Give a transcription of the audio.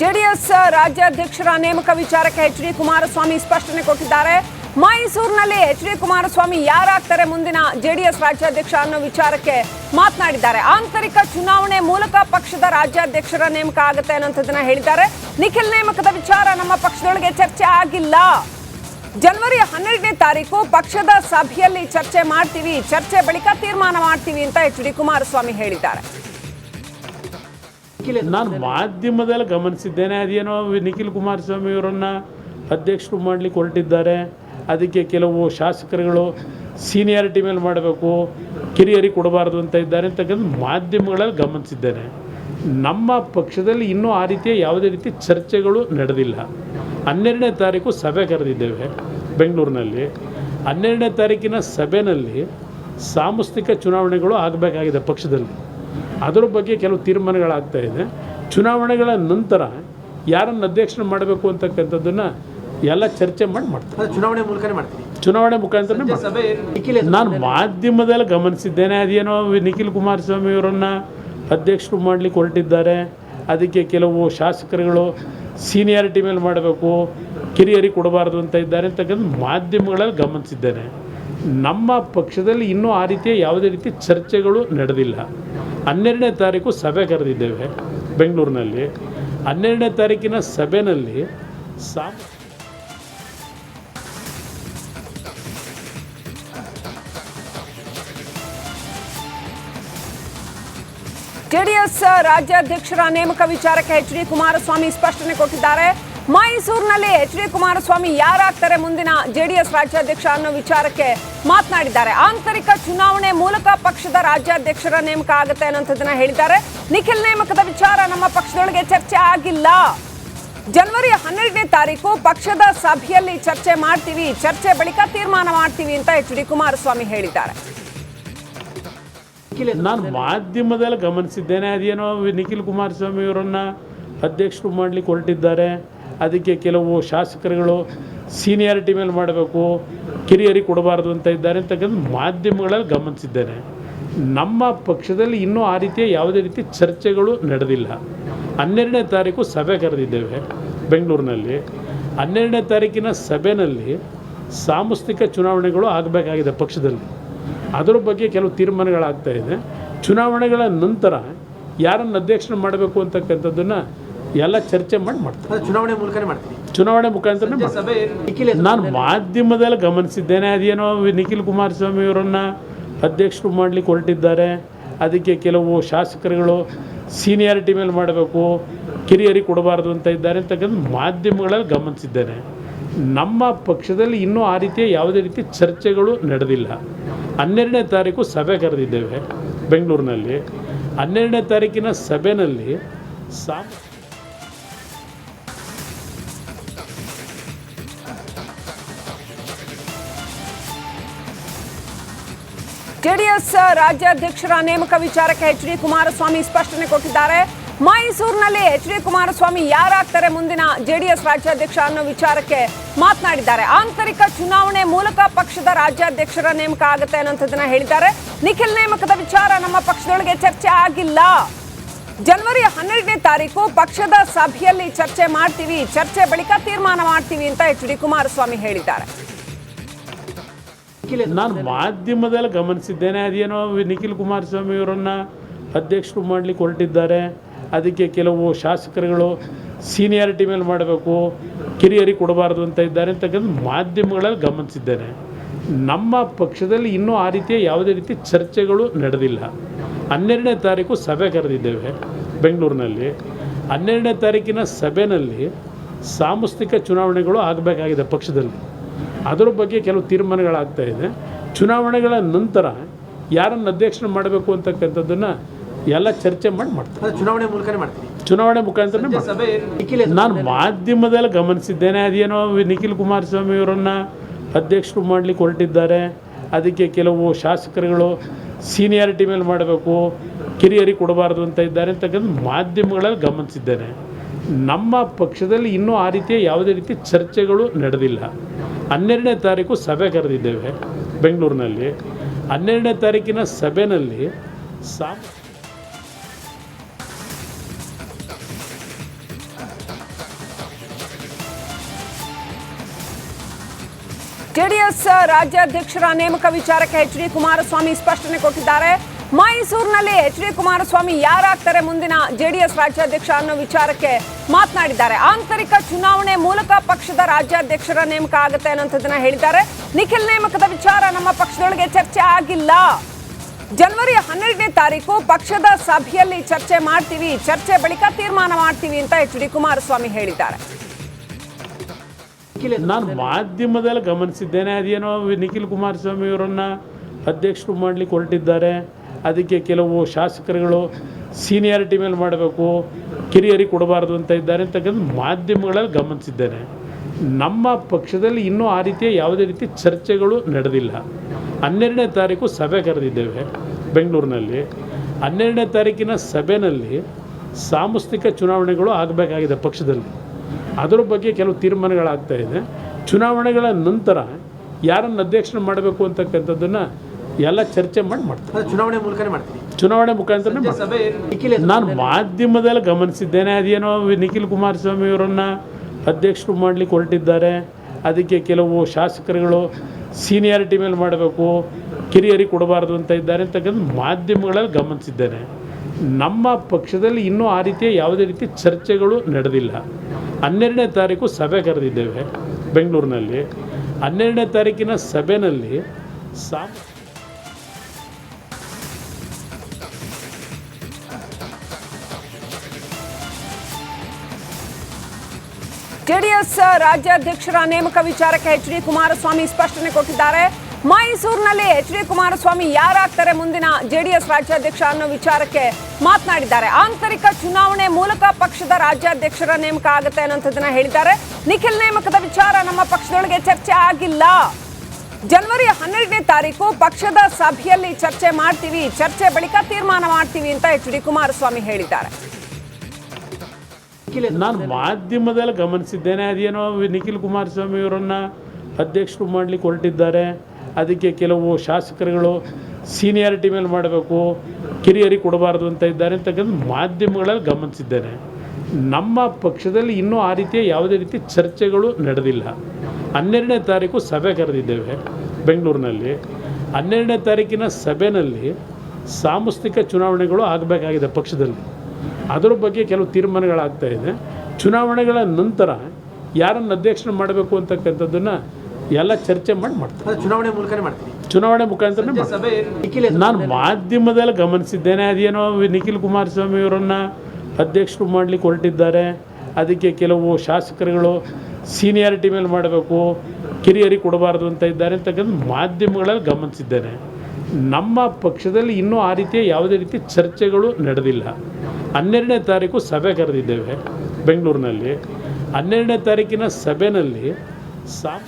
JDS ರಾಜ್ಯಾಧ್ಯಕ್ಷರ ನೇಮಕ ವಿಚಾರಕ್ಕೆ H D Kumaraswamy ಸ್ಪಷ್ಟನೆ ಕೊಟ್ಟಿದ್ದಾರೆ. ಮೈಸೂರಿನಲ್ಲಿ ಎಚ್ ಡಿ ಕುಮಾರಸ್ವಾಮಿ ಯಾರಾಗ್ತಾರೆ ಮುಂದಿನ ಜೆಡಿಎಸ್ ರಾಜ್ಯಾಧ್ಯಕ್ಷ ಅನ್ನೋ ವಿಚಾರಕ್ಕೆ ಮಾತನಾಡಿದ್ದಾರೆ. ಆಂತರಿಕ ಚುನಾವಣೆ ಮೂಲಕ ಪಕ್ಷದ ರಾಜ್ಯಾಧ್ಯಕ್ಷರ ನೇಮಕ ಆಗುತ್ತೆ ಅನ್ನೋಂಥದ್ದನ್ನ ಹೇಳಿದ್ದಾರೆ. ನಿಖಿಲ್ ನೇಮಕದ ವಿಚಾರ ನಮ್ಮ ಪಕ್ಷದೊಳಗೆ ಚರ್ಚೆ ಆಗಿಲ್ಲ. ಜನವರಿ ಹನ್ನೆರಡನೇ ತಾರೀಕು ಪಕ್ಷದ ಸಭೆಯಲ್ಲಿ ಚರ್ಚೆ ಮಾಡ್ತೀವಿ, ಚರ್ಚೆ ಬಳಿಕ ತೀರ್ಮಾನ ಮಾಡ್ತೀವಿ ಅಂತ ಎಚ್ ಡಿ ಕುಮಾರಸ್ವಾಮಿ ಹೇಳಿದ್ದಾರೆ. ನಾನು ಮಾಧ್ಯಮದಲ್ಲಿ ಗಮನಿಸಿದ್ದೇನೆ ಅದೇನೋ ನಿಖಿಲ್ ಕುಮಾರಸ್ವಾಮಿ ಅವರನ್ನ ಅಧ್ಯಕ್ಷರು ಮಾಡಲಿಕ್ಕೆ ಹೊರಟಿದ್ದಾರೆ. ಅದಕ್ಕೆ ಕೆಲವು ಶಾಸಕರುಗಳು ಸೀನಿಯಾರಿಟಿ ಮೇಲೆ ಮಾಡಬೇಕು ಕಿರಿಯರಿಗೆ ಕೊಡಬಾರ್ದು ಅಂತ ಇದ್ದಾರೆ ಅಂತಕ್ಕಂಥ ಮಾಧ್ಯಮಗಳಲ್ಲಿ ಗಮನಿಸಿದ್ದೇನೆ. ನಮ್ಮ ಪಕ್ಷದಲ್ಲಿ ಇನ್ನೂ ಆ ರೀತಿಯ ಯಾವುದೇ ರೀತಿ ಚರ್ಚೆಗಳು ನಡೆದಿಲ್ಲ. ಹನ್ನೆರಡನೇ ತಾರೀಕು ಸಭೆ ಕರೆದಿದ್ದೇವೆ ಬೆಂಗಳೂರಿನಲ್ಲಿ. ಹನ್ನೆರಡನೇ ತಾರೀಕಿನ ಸಭೆಯಲ್ಲಿ ಸಾಂಸ್ಥಿಕ ಚುನಾವಣೆಗಳು ಆಗಬೇಕಾಗಿದೆ ಪಕ್ಷದಲ್ಲಿ. ಅದರ ಬಗ್ಗೆ ಕೆಲವು ತೀರ್ಮಾನಗಳಾಗ್ತಾ ಇದೆ. ಚುನಾವಣೆಗಳ ನಂತರ ಯಾರನ್ನು ಅಧ್ಯಕ್ಷರು ಮಾಡಬೇಕು ಅಂತಕ್ಕಂಥದ್ದನ್ನು ಎಲ್ಲ ಚರ್ಚೆ ಮಾಡಿ ಮಾಡ್ತಾರೆ. ಚುನಾವಣೆ ಮೂಲಕನೇ ಮಾಡ್ತೀನಿ ಚುನಾವಣೆ ಮುಖಾಂತರ ಮಾಡ್ತಾರೆ. ನಾನು ಮಾಧ್ಯಮದಲ್ಲಿ ಗಮನಿಸಿದ್ದೇನೆ ಅದೇನೋ ನಿಖಿಲ್ ಕುಮಾರಸ್ವಾಮಿ ಅವರನ್ನು ಅಧ್ಯಕ್ಷರು ಮಾಡಲಿಕ್ಕೆ ಹೊರಟಿದ್ದಾರೆ. ಅದಕ್ಕೆ ಕೆಲವು ಶಾಸಕರುಗಳು ಸೀನಿಯಾರಿಟಿ ಮೇಲೆ ಮಾಡಬೇಕು ಕಿರಿಯರಿಗೆ ಕೊಡಬಾರ್ದು ಅಂತ ಇದ್ದಾರೆ ಅಂತಕ್ಕಂಥ ಮಾಧ್ಯಮಗಳಲ್ಲಿ ಗಮನಿಸಿದ್ದೇನೆ. ನಮ್ಮ ಪಕ್ಷದಲ್ಲಿ ಇನ್ನೂ ಆ ರೀತಿಯ ಯಾವುದೇ ರೀತಿ ಚರ್ಚೆಗಳು ನಡೆದಿಲ್ಲ. ಹನ್ನೆರಡನೇ ತಾರೀಕು ಸಭೆ ಕರೆದಿದ್ದೇವೆ ಬೆಂಗಳೂರಿನಲ್ಲಿ. ಹನ್ನೆರಡನೇ ತಾರೀಕಿನ ಸಭೆಯಲ್ಲಿ ಸಾಮ ಜೆಡಿಎಸ್ ರಾಜ್ಯಾಧ್ಯಕ್ಷರ ನೇಮಕ ವಿಚಾರಕ್ಕೆ ಎಚ್ ಡಿ ಕುಮಾರಸ್ವಾಮಿ ಸ್ಪಷ್ಟನೆ ಕೊಟ್ಟಿದ್ದಾರೆ. ಮೈಸೂರಿನಲ್ಲಿ ಎಚ್ ಡಿ ಕುಮಾರಸ್ವಾಮಿ ಯಾರಾಗ್ತಾರೆ ಮುಂದಿನ ಜೆಡಿಎಸ್ ರಾಜ್ಯಾಧ್ಯಕ್ಷ ಅನ್ನೋ ವಿಚಾರಕ್ಕೆ ಮಾತನಾಡಿದ್ದಾರೆ. ಆಂತರಿಕ ಚುನಾವಣೆ ಮೂಲಕ ಪಕ್ಷದ ರಾಜ್ಯಾಧ್ಯಕ್ಷರ ನೇಮಕ ಆಗುತ್ತೆ ಅನ್ನೋಂಥದ್ದನ್ನ ಹೇಳಿದ್ದಾರೆ. ನಿಖಿಲ್ ನೇಮಕದ ವಿಚಾರ ನಮ್ಮ ಪಕ್ಷದೊಳಗೆ ಚರ್ಚೆ ಆಗಿಲ್ಲ. ಜನವರಿ ಹನ್ನೆರಡನೇ ತಾರೀಕು ಪಕ್ಷದ ಸಭೆಯಲ್ಲಿ ಚರ್ಚೆ ಮಾಡ್ತೀವಿ ಚರ್ಚೆ ಬಳಿಕ ತೀರ್ಮಾನ ಮಾಡ್ತೀವಿ ಅಂತ ಎಚ್ ಡಿ ಕುಮಾರಸ್ವಾಮಿ ಹೇಳಿದ್ದಾರೆ. ನಾನು ಮಾಧ್ಯಮದಲ್ಲಿ ಗಮನಿಸಿದ್ದೇನೆ ಅದೇನೋ ನಿಖಿಲ್ ಕುಮಾರಸ್ವಾಮಿ ಅವರನ್ನ ಅಧ್ಯಕ್ಷರು ಮಾಡ್ಲಿಕ್ಕೆ ಹೊರಟಿದ್ದಾರೆ. ಅದಕ್ಕೆ ಕೆಲವು ಶಾಸಕರುಗಳು ಸೀನಿಯಾರಿಟಿ ಮೇಲೆ ಮಾಡಬೇಕು, ಕಿರಿಯರಿಗೆ ಕೊಡಬಾರ್ದು ಅಂತ ಇದ್ದಾರೆ ಅಂತಕ್ಕಂಥ ಮಾಧ್ಯಮಗಳಲ್ಲಿ ಗಮನಿಸಿದ್ದೇನೆ. ನಮ್ಮ ಪಕ್ಷದಲ್ಲಿ ಇನ್ನೂ ಆ ರೀತಿಯ ಯಾವುದೇ ರೀತಿ ಚರ್ಚೆಗಳು ನಡೆದಿಲ್ಲ. ಹನ್ನೆರಡನೇ ತಾರೀಕು ಸಭೆ ಕರೆದಿದ್ದೇವೆ ಬೆಂಗಳೂರಿನಲ್ಲಿ. ಹನ್ನೆರಡನೇ ತಾರೀಕಿನ ಸಭೆಯಲ್ಲಿ ಸಾಂಸ್ಥಿಕ ಚುನಾವಣೆಗಳು ಆಗಬೇಕಾಗಿದೆ ಪಕ್ಷದಲ್ಲಿ. ಅದರ ಬಗ್ಗೆ ಕೆಲವು ತೀರ್ಮಾನಗಳಾಗ್ತಾ ಇದೆ. ಚುನಾವಣೆಗಳ ನಂತರ ಯಾರನ್ನು ಅಧ್ಯಕ್ಷನ ಮಾಡಬೇಕು ಅಂತಕ್ಕಂಥದ್ದನ್ನು ಎಲ್ಲ ಚರ್ಚೆ ಮಾಡಿ ಮಾಡ್ತಾರೆ ಚುನಾವಣೆ ಮೂಲಕನೇ ಮಾಡ್ತೀವಿ ಚುನಾವಣೆ ಮುಖಾಂತರ ಮಾಡ್ತಾರೆ ಸಭೆ ನಿಖಿಲ್ ನಾನು ಮಾಧ್ಯಮದಲ್ಲಿ ಗಮನಿಸಿದ್ದೇನೆ ಅದೇನೋ ನಿಖಿಲ್ ಕುಮಾರಸ್ವಾಮಿ ಅವರನ್ನ ಅಧ್ಯಕ್ಷರು ಮಾಡಲಿಕ್ಕೆ ಹೊರಟಿದ್ದಾರೆ. ಅದಕ್ಕೆ ಕೆಲವು ಶಾಸಕರುಗಳು ಸೀನಿಯಾರಿಟಿ ಮೇಲೆ ಮಾಡಬೇಕು ಕಿರಿಯರಿಗೆ ಕೊಡಬಾರ್ದು ಅಂತ ಇದ್ದಾರೆ ಅಂತಕ್ಕಂಥ ಮಾಧ್ಯಮಗಳಲ್ಲಿ ಗಮನಿಸಿದ್ದೇನೆ. ನಮ್ಮ ಪಕ್ಷದಲ್ಲಿ ಇನ್ನೂ ಆ ರೀತಿಯ ಯಾವುದೇ ರೀತಿ ಚರ್ಚೆಗಳು ನಡೆದಿಲ್ಲ. ಹನ್ನೆರಡನೇ ತಾರೀಕು ಸಭೆ ಕರೆದಿದ್ದೇವೆ ಬೆಂಗಳೂರಿನಲ್ಲಿ. ಹನ್ನೆರಡನೇ ತಾರೀಕಿನ ಸಭೆಯಲ್ಲಿ ಸಾಮ್ ಜೆಡಿಎಸ್ ರಾಜ್ಯಾಧ್ಯಕ್ಷರ ನೇಮಕ ವಿಚಾರಕ್ಕೆ ಎಚ್ ಡಿ ಕುಮಾರಸ್ವಾಮಿ ಸ್ಪಷ್ಟನೆ ಕೊಟ್ಟಿದ್ದಾರೆ. ಮೈಸೂರಿನಲ್ಲಿ ಎಚ್ ಡಿ ಕುಮಾರಸ್ವಾಮಿ ಯಾರಾಗ್ತಾರೆ ಮುಂದಿನ ಜೆಡಿಎಸ್ ರಾಜ್ಯಾಧ್ಯಕ್ಷ ಅನ್ನೋ ವಿಚಾರಕ್ಕೆ ಮಾತನಾಡಿದ್ದಾರೆ. ಆಂತರಿಕ ಚುನಾವಣೆ ಮೂಲಕ ಪಕ್ಷದ ರಾಜ್ಯಾಧ್ಯಕ್ಷರ ನೇಮಕ ಆಗುತ್ತೆ ಅನ್ನೋಂಥದ್ದನ್ನ ಹೇಳಿದ್ದಾರೆ. ನಿಖಿಲ್ ನೇಮಕದ ವಿಚಾರ ನಮ್ಮ ಪಕ್ಷದೊಳಗೆ ಚರ್ಚೆ ಆಗಿಲ್ಲ. ಜನವರಿ ಹನ್ನೆರಡನೇ ತಾರೀಕು ಪಕ್ಷದ ಸಭೆಯಲ್ಲಿ ಚರ್ಚೆ ಮಾಡ್ತೀವಿ, ಚರ್ಚೆ ಬಳಿಕ ತೀರ್ಮಾನ ಮಾಡ್ತೀವಿ ಅಂತ ಎಚ್ ಡಿ ಕುಮಾರಸ್ವಾಮಿ ಹೇಳಿದ್ದಾರೆ. ನಾನು ಮಾಧ್ಯಮದಲ್ಲಿ ಗಮನಿಸಿದ್ದೇನೆ, ಅದೇನೋ ನಿಖಿಲ್ ಕುಮಾರಸ್ವಾಮಿ ಅವರನ್ನ ಅಧ್ಯಕ್ಷರು ಮಾಡಲಿಕ್ಕೆ ಹೊರಟಿದ್ದಾರೆ. ಅದಕ್ಕೆ ಕೆಲವು ಶಾಸಕರುಗಳು ಸೀನಿಯಾರಿಟಿ ಮೇಲೆ ಮಾಡಬೇಕು, ಕಿರಿಯರಿಗೆ ಕೊಡಬಾರ್ದು ಅಂತ ಇದ್ದಾರೆ ಅಂತಕ್ಕಂಥ ಮಾಧ್ಯಮಗಳಲ್ಲಿ ಗಮನಿಸಿದ್ದೇನೆ. ನಮ್ಮ ಪಕ್ಷದಲ್ಲಿ ಇನ್ನೂ ಆ ರೀತಿಯ ಯಾವುದೇ ರೀತಿ ಚರ್ಚೆಗಳು ನಡೆದಿಲ್ಲ. ಹನ್ನೆರಡನೇ ತಾರೀಕು ಸಭೆ ಕರೆದಿದ್ದೇವೆ ಬೆಂಗಳೂರಿನಲ್ಲಿ. ಹನ್ನೆರಡನೇ ತಾರೀಕಿನ ಸಭೆಯಲ್ಲಿ ಸಾಂಸ್ಥಿಕ ಚುನಾವಣೆಗಳು ಆಗಬೇಕಾಗಿದೆ ಪಕ್ಷದಲ್ಲಿ. ಅದರ ಬಗ್ಗೆ ಕೆಲವು ತೀರ್ಮಾನಗಳಾಗ್ತಾ ಇದೆ. ಚುನಾವಣೆಗಳ ನಂತರ ಯಾರನ್ನು ಅಧ್ಯಕ್ಷನ ಮಾಡಬೇಕು ಅಂತಕ್ಕಂಥದ್ದನ್ನು ಎಲ್ಲ ಚರ್ಚೆ ಮಾಡಿ ಮಾಡ್ತಾರೆ. ಚುನಾವಣೆ ಮೂಲಕನೇ ಮಾಡ್ತೀನಿ ಚುನಾವಣೆ ಮುಖಾಂತರ ನಾನು ಮಾಧ್ಯಮದಲ್ಲಿ ಗಮನಿಸಿದ್ದೇನೆ ಅದೇನೋ ನಿಖಿಲ್ ಕುಮಾರಸ್ವಾಮಿ ಅವರನ್ನ ಅಧ್ಯಕ್ಷರು ಮಾಡಲಿಕ್ಕೆ ಹೊರಟಿದ್ದಾರೆ. ಅದಕ್ಕೆ ಕೆಲವು ಶಾಸಕರುಗಳು ಸೀನಿಯಾರಿಟಿ ಮೇಲೆ ಮಾಡಬೇಕು ಕಿರಿಯರಿಗೆ ಕೊಡಬಾರ್ದು ಅಂತ ಇದ್ದಾರೆ ಅಂತಕ್ಕಂಥ ಮಾಧ್ಯಮಗಳಲ್ಲಿ ಗಮನಿಸಿದ್ದೇನೆ. ನಮ್ಮ ಪಕ್ಷದಲ್ಲಿ ಇನ್ನೂ ಆ ರೀತಿಯ ಯಾವುದೇ ರೀತಿ ಚರ್ಚೆಗಳು ನಡೆದಿಲ್ಲ. ಹನ್ನೆರಡನೇ ತಾರೀಕು ಸಭೆ ಕರೆದಿದ್ದೇವೆ ಬೆಂಗಳೂರಿನಲ್ಲಿ. ಹನ್ನೆರಡನೇ ತಾರೀಕಿನ ಸಭೆಯಲ್ಲಿ ಸಾ ಜೆಡಿಎಸ್ ರಾಜ್ಯಾಧ್ಯಕ್ಷರ ನೇಮಕ ವಿಚಾರಕ್ಕೆ ಎಚ್ ಡಿ ಕುಮಾರಸ್ವಾಮಿ ಸ್ಪಷ್ಟನೆ ಕೊಟ್ಟಿದ್ದಾರೆ. ಮೈಸೂರಿನಲ್ಲಿ ಎಚ್ ಡಿ ಕುಮಾರಸ್ವಾಮಿ ಯಾರಾಗ್ತಾರೆ ಮುಂದಿನ ಜೆಡಿಎಸ್ ರಾಜ್ಯಾಧ್ಯಕ್ಷ ಅನ್ನೋ ವಿಚಾರಕ್ಕೆ ಮಾತನಾಡಿದ್ದಾರೆ. ಆಂತರಿಕ ಚುನಾವಣೆ ಮೂಲಕ ಪಕ್ಷದ ರಾಜ್ಯಾಧ್ಯಕ್ಷರ ನೇಮಕ ಆಗುತ್ತೆ ಅನ್ನೋಂಥದ್ದನ್ನ ಹೇಳಿದ್ದಾರೆ. ನಿಖಿಲ್ ನೇಮಕದ ವಿಚಾರ ನಮ್ಮ ಪಕ್ಷದೊಳಗೆ ಚರ್ಚೆ ಆಗಿಲ್ಲ. ಜನವರಿ ಹನ್ನೆರಡನೇ ತಾರೀಕು ಪಕ್ಷದ ಸಭೆಯಲ್ಲಿ ಚರ್ಚೆ ಮಾಡ್ತೀವಿ, ಚರ್ಚೆ ಬಳಿಕ ತೀರ್ಮಾನ ಮಾಡ್ತೀವಿ ಅಂತ ಎಚ್ ಡಿ ಕುಮಾರಸ್ವಾಮಿ ಹೇಳಿದ್ದಾರೆ. ನಾನು ಮಾಧ್ಯಮದಲ್ಲಿ ಗಮನಿಸಿದ್ದೇನೆ, ಅದೇನೋ ನಿಖಿಲ್ ಕುಮಾರಸ್ವಾಮಿ ಅವರನ್ನು ಅಧ್ಯಕ್ಷರು ಮಾಡ್ಲಿಕ್ಕೆ ಹೊರಟಿದ್ದಾರೆ. ಅದಕ್ಕೆ ಕೆಲವು ಶಾಸಕರುಗಳು ಸೀನಿಯಾರಿಟಿ ಮೇಲೆ ಮಾಡಬೇಕು, ಕಿರಿಯರಿಗೆ ಕೊಡಬಾರ್ದು ಅಂತ ಇದ್ದಾರೆ ಅಂತಕ್ಕಂಥ ಮಾಧ್ಯಮಗಳಲ್ಲಿ ಗಮನಿಸಿದ್ದೇನೆ. ನಮ್ಮ ಪಕ್ಷದಲ್ಲಿ ಇನ್ನೂ ಆ ರೀತಿಯ ಯಾವುದೇ ರೀತಿ ಚರ್ಚೆಗಳು ನಡೆದಿಲ್ಲ. ಹನ್ನೆರಡನೇ ತಾರೀಕು ಸಭೆ ಕರೆದಿದ್ದೇವೆ ಬೆಂಗಳೂರಿನಲ್ಲಿ. ಹನ್ನೆರಡನೇ ತಾರೀಕಿನ ಸಭೆಯಲ್ಲಿ ಸಾಂಸ್ಥಿಕ ಚುನಾವಣೆಗಳು ಆಗಬೇಕಾಗಿದೆ ಪಕ್ಷದಲ್ಲಿ. ಅದರ ಬಗ್ಗೆ ಕೆಲವು ತೀರ್ಮಾನಗಳಾಗ್ತಾ ಇದೆ. ಚುನಾವಣೆಗಳ ನಂತರ ಯಾರನ್ನು ಅಧ್ಯಕ್ಷನ ಮಾಡಬೇಕು ಅಂತಕ್ಕಂಥದ್ದನ್ನು ಎಲ್ಲ ಚರ್ಚೆ ಮಾಡಿ ಮಾಡ್ತಾರೆ ಚುನಾವಣೆ ಮೂಲಕನೇ ಮಾಡ್ತೀವಿ ಚುನಾವಣೆ ಮುಖಾಂತರ ಮಾಡ್ತಾರೆ ಸಭೆ ನಿಖಿಲ್ ನಾನು ಮಾಧ್ಯಮದಲ್ಲಿ ಗಮನಿಸಿದ್ದೇನೆ ಅದೇನೋ ನಿಖಿಲ್ ಕುಮಾರಸ್ವಾಮಿ ಅವರನ್ನು ಅಧ್ಯಕ್ಷರು ಮಾಡಲಿಕ್ಕೆ ಹೊರಟಿದ್ದಾರೆ. ಅದಕ್ಕೆ ಕೆಲವು ಶಾಸಕರುಗಳು ಸೀನಿಯಾರಿಟಿ ಮೇಲೆ ಮಾಡಬೇಕು ಕಿರಿಯರಿಗೆ ಕೊಡಬಾರ್ದು ಅಂತ ಇದ್ದಾರೆ ಅಂತಕ್ಕಂಥ ಮಾಧ್ಯಮಗಳಲ್ಲಿ ಗಮನಿಸಿದ್ದೇನೆ. ನಮ್ಮ ಪಕ್ಷದಲ್ಲಿ ಇನ್ನೂ ಆ ರೀತಿಯ ಯಾವುದೇ ರೀತಿ ಚರ್ಚೆಗಳು ನಡೆದಿಲ್ಲ. ಹನ್ನೆರಡನೇ ತಾರೀಕು ಸಭೆ ಕರೆದಿದ್ದೇವೆ ಬೆಂಗಳೂರಿನಲ್ಲಿ. ಹನ್ನೆರಡನೇ ತಾರೀಕಿನ ಸಭೆಯಲ್ಲಿ ಸಾಮ್ ಜೆಡಿಎಸ್ ರಾಜ್ಯಾಧ್ಯಕ್ಷರ ನೇಮಕ ವಿಚಾರಕ್ಕೆ ಎಚ್ ಡಿ ಕುಮಾರಸ್ವಾಮಿ ಸ್ಪಷ್ಟನೆ ಕೊಟ್ಟಿದ್ದಾರೆ. ಮೈಸೂರಿನಲ್ಲಿ ಎಚ್ ಡಿ ಕುಮಾರಸ್ವಾಮಿ ಯಾರಾಗ್ತಾರೆ ಮುಂದಿನ ಜೆಡಿಎಸ್ ರಾಜ್ಯಾಧ್ಯಕ್ಷ ಅನ್ನೋ ವಿಚಾರಕ್ಕೆ ಮಾತನಾಡಿದ್ದಾರೆ. ಆಂತರಿಕ ಚುನಾವಣೆ ಮೂಲಕ ಪಕ್ಷದ ರಾಜ್ಯಾಧ್ಯಕ್ಷರ ನೇಮಕ ಆಗುತ್ತೆ ಅನ್ನೋಂಥದ್ದನ್ನ ಹೇಳಿದ್ದಾರೆ. ನಿಖಿಲ್ ನೇಮಕದ ವಿಚಾರ ನಮ್ಮ ಪಕ್ಷದೊಳಗೆ ಚರ್ಚೆ ಆಗಿಲ್ಲ. ಜನವರಿ ಹನ್ನೆರಡನೇ ತಾರೀಕು ಪಕ್ಷದ ಸಭೆಯಲ್ಲಿ ಚರ್ಚೆ ಮಾಡ್ತೀವಿ, ಚರ್ಚೆ ಬಳಿಕ ತೀರ್ಮಾನ ಮಾಡ್ತೀವಿ ಅಂತ ಎಚ್ ಡಿ ಕುಮಾರಸ್ವಾಮಿ ಹೇಳಿದ್ದಾರೆ. ನಾನು ಮಾಧ್ಯಮದಲ್ಲಿ ಗಮನಿಸಿದ್ದೇನೆ, ಅದೇನೋ ನಿಖಿಲ್ ಕುಮಾರಸ್ವಾಮಿ ಅವರನ್ನು ಅಧ್ಯಕ್ಷರು ಮಾಡಲಿಕ್ಕೆ ಹೊರಟಿದ್ದಾರೆ. ಅದಕ್ಕೆ ಕೆಲವು ಶಾಸಕರುಗಳು ಸೀನಿಯಾರಿಟಿ ಮೇಲೆ ಮಾಡಬೇಕು ಕಿರಿಯರಿಗೆ ಕೊಡಬಾರ್ದು ಅಂತ ಇದ್ದಾರೆ ಅಂತಕ್ಕಂಥ ಮಾಧ್ಯಮಗಳಲ್ಲಿ ಗಮನಿಸಿದ್ದೇನೆ. ನಮ್ಮ ಪಕ್ಷದಲ್ಲಿ ಇನ್ನೂ ಆ ರೀತಿಯ ಯಾವುದೇ ರೀತಿ ಚರ್ಚೆಗಳು ನಡೆದಿಲ್ಲ. ಹನ್ನೆರಡನೇ ತಾರೀಕು ಸಭೆ ಕರೆದಿದ್ದೇವೆ ಬೆಂಗಳೂರಿನಲ್ಲಿ. ಹನ್ನೆರಡನೇ ತಾರೀಕಿನ ಸಭೆಯಲ್ಲಿ ಸಾಂಸ್ಥಿಕ ಚುನಾವಣೆಗಳು ಆಗಬೇಕಾಗಿದೆ ಪಕ್ಷದಲ್ಲಿ. ಅದರ ಬಗ್ಗೆ ಕೆಲವು ತೀರ್ಮಾನಗಳಾಗ್ತಾ ಇದೆ. ಚುನಾವಣೆಗಳ ನಂತರ ಯಾರನ್ನು ಅಧ್ಯಕ್ಷನ ಮಾಡಬೇಕು ಅಂತಕ್ಕಂಥದ್ದನ್ನು ಎಲ್ಲ ಚರ್ಚೆ ಮಾಡಿ ಮಾಡ್ತಾರೆ. ಚುನಾವಣೆ ಮೂಲಕನೇ ಮಾಡ್ತೀನಿ ಚುನಾವಣೆ ಮುಖಾಂತರ ನಾನು ಮಾಧ್ಯಮದಲ್ಲಿ ಗಮನಿಸಿದ್ದೇನೆ ಅದೇನೋ ನಿಖಿಲ್ ಕುಮಾರಸ್ವಾಮಿ ಅವರನ್ನು ಅಧ್ಯಕ್ಷರು ಮಾಡಲಿಕ್ಕೆ ಹೊರಟಿದ್ದಾರೆ. ಅದಕ್ಕೆ ಕೆಲವು ಶಾಸಕರುಗಳು ಸೀನಿಯಾರಿಟಿ ಮೇಲೆ ಮಾಡಬೇಕು ಕಿರಿಯರಿಗೆ ಕೊಡಬಾರ್ದು ಅಂತ ಇದ್ದಾರೆ ಅಂತಕ್ಕಂಥ ಮಾಧ್ಯಮಗಳಲ್ಲಿ ಗಮನಿಸಿದ್ದೇನೆ. ನಮ್ಮ ಪಕ್ಷದಲ್ಲಿ ಇನ್ನೂ ಆ ರೀತಿಯ ಯಾವುದೇ ರೀತಿ ಚರ್ಚೆಗಳು ನಡೆದಿಲ್ಲ. ಹನ್ನೆರಡನೇ ತಾರೀಕು ಸಭೆ ಕರೆದಿದ್ದೇವೆ ಬೆಂಗಳೂರಿನಲ್ಲಿ. ಹನ್ನೆರಡನೇ ತಾರೀಕಿನ ಸಭೆಯಲ್ಲಿ ಸಾಮ್